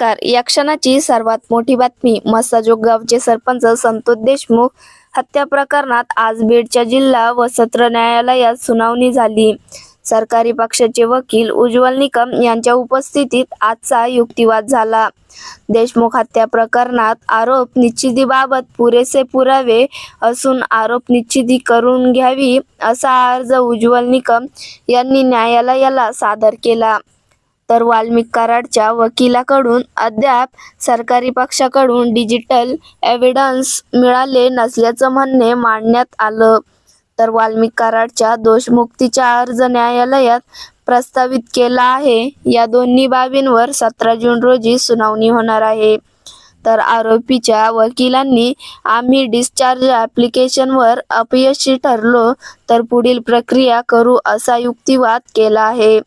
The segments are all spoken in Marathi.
नमस्कार. या क्षणाची सर्वात मोठी बातमी मस्साजोग गावचे सरपंच संतोष देशमुख हत्या प्रकरणात आज बीडच्या जिल्हा व सत्र न्यायालयात सुनावणी झाली. सरकारी पक्षाचे वकील उज्ज्वल निकम यांच्या उपस्थितीत आजचा युक्तिवाद झाला. देशमुख हत्या प्रकरणात आरोप निश्चितीबाबत पुरेसे पुरावे असून आरोप निश्चिती करून घ्यावी असा अर्ज उज्ज्वल निकम यांनी न्यायालयाला सादर केला. तर वाल्मिक कराडच्या वकिलाकडून अद्याप सरकारी पक्षाकडून डिजिटल एव्हिडन्स मिळाले नसल्याचं म्हणणे मांडण्यात आलं. तर वाल्मिक कराडच्या दोषमुक्तीचा अर्ज न्यायालयात प्रस्तावित केला आहे. या दोन्ही बाबींवर सतरा जून रोजी सुनावणी होणार आहे. तर आरोपीच्या वकिलांनी आम्ही डिस्चार्ज ॲप्लिकेशनवर अपयशी ठरलो तर पुढील प्रक्रिया करू असा युक्तिवाद केला आहे.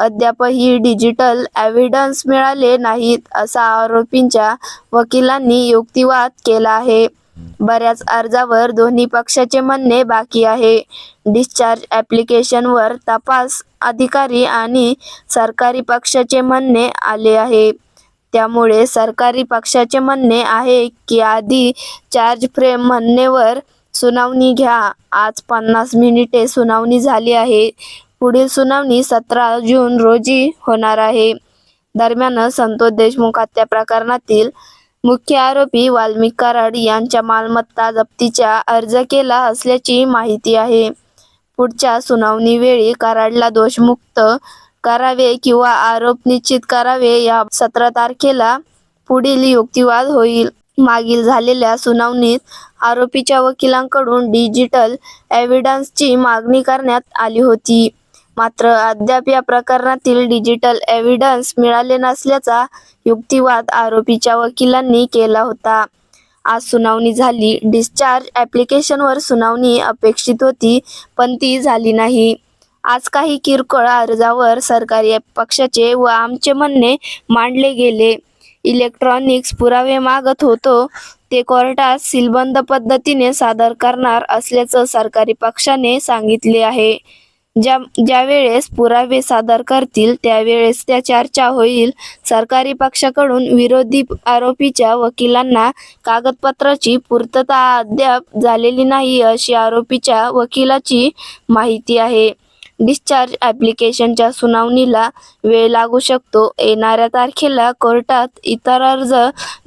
अद्यापही डिजिटल एव्हिडन्स मिळाले नाहीत असा आरोपींच्या वकिलांनी युक्तिवाद केला आहे. बऱ्याच अर्जावर दोन्ही पक्षाचे म्हणणे बाकी आहे. डिस्चार्ज ॲप्लिकेशनवर तपास अधिकारी आणि सरकारी पक्षाचे म्हणणे आले आहे. त्यामुळे सरकारी पक्षाचे म्हणणे आहे की आधी चार्ज फ्रेम म्हणणेवर सुनावणी घ्या. आज पन्नास मिनिटे सुनावणी झाली आहे. पुढील सुनावणी सतरा जून रोजी होणार आहे. दरम्यान संतोष देशमुख हत्या प्रकरणातील मुख्य आरोपी वाल्मिक कराड यांच्या मालमत्ता जप्तीचा अर्ज केला असल्याची माहिती आहे. पुढच्या सुनावणीवेळी कराडला दोषमुक्त करावे किंवा आरोप निश्चित करावे या सतरा तारखेला पुढील युक्तिवाद होईल. मागील झालेल्या सुनावणीत आरोपीच्या वकिलांकडून डिजिटल एव्हिडन्सची मागणी करण्यात आली होती. मात्र अद्याप या प्रकरणातील डिजिटल एव्हिडन्स मिळाले नसल्याचा युक्तिवाद आरोपीच्या वकिलांनी केला होता. आज सुनावणी झाली. डिस्चार्ज ॲप्लिकेशनवर सुनावणी अपेक्षित होती पण ती झाली नाही. आज काही किरकोळ अर्जावर सरकारी पक्षाचे व आमचे म्हणणे मांडले गेले. इलेक्ट्रॉनिक्स पुरावे मागत होतो. ते कोर्टात सीलबंद पद्धतीने सादर करणार असल्याचं सरकारी पक्षाने सांगितले आहे. ज्या ज्यावेळेस पुरावे सादर करतील त्यावेळेस त्या चर्चा होईल. सरकारी पक्षाकडून विरोधी आरोपीच्या वकिलांना कागदपत्राची पूर्तता अद्याप झालेली नाही अशी आरोपीच्या वकिलाची माहिती आहे. डिस्चार्ज ॲप्लिकेशनच्या सुनावणीला वेळ लागू शकतो. येणाऱ्या तारखेला कोर्टात इतर अर्ज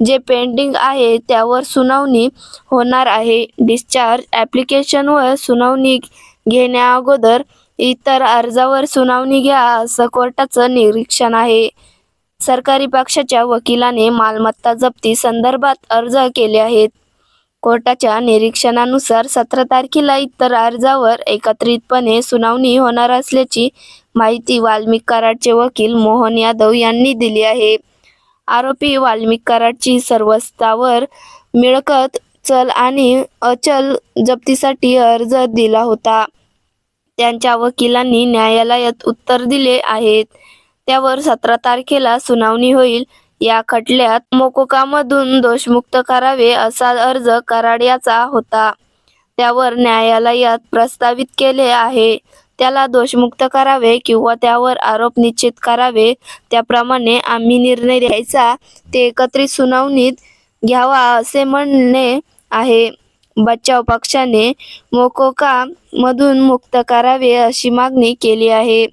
जे पेंडिंग आहे त्यावर सुनावणी होणार आहे. डिस्चार्ज ॲप्लिकेशनवर सुनावणी घेण्या अगोदर इतर अर्जावर सुनावणी घ्या असं कोर्टाचं निरीक्षण आहे. सरकारी पक्षाच्या वकिलाने मालमत्ता जप्ती संदर्भात अर्ज केले आहेत. कोर्टाच्या निरीक्षणानुसार सतरा तारखेला इतर अर्जावर एकत्रितपणे सुनावणी होणार असल्याची माहिती वाल्मिक कराडचे वकील मोहन यादव यांनी दिली आहे. आरोपी वाल्मिक कराडची सर्वस्तावर मिळकत चल आणि अचल जप्तीसाठी अर्ज दिला होता. त्यांच्या वकिलांनी न्यायालयात उत्तर दिले आहेत. त्यावर सतरा तारखेला सुनावणी होईल. या खटल्यात मोकोकामधून दोषमुक्त करावे असा अर्ज कराड याचा होता. त्यावर न्यायालयात प्रस्तावित केले आहे. त्याला दोषमुक्त करावे किंवा त्यावर आरोप निश्चित करावे त्याप्रमाणे आम्ही निर्णय द्यायचा ते एकत्रित सुनावणीत घ्यावा असे म्हणणे आहे. बचाव पक्षाने मोकोका मधून मुक्त करावे अशी मागणी केली आहे.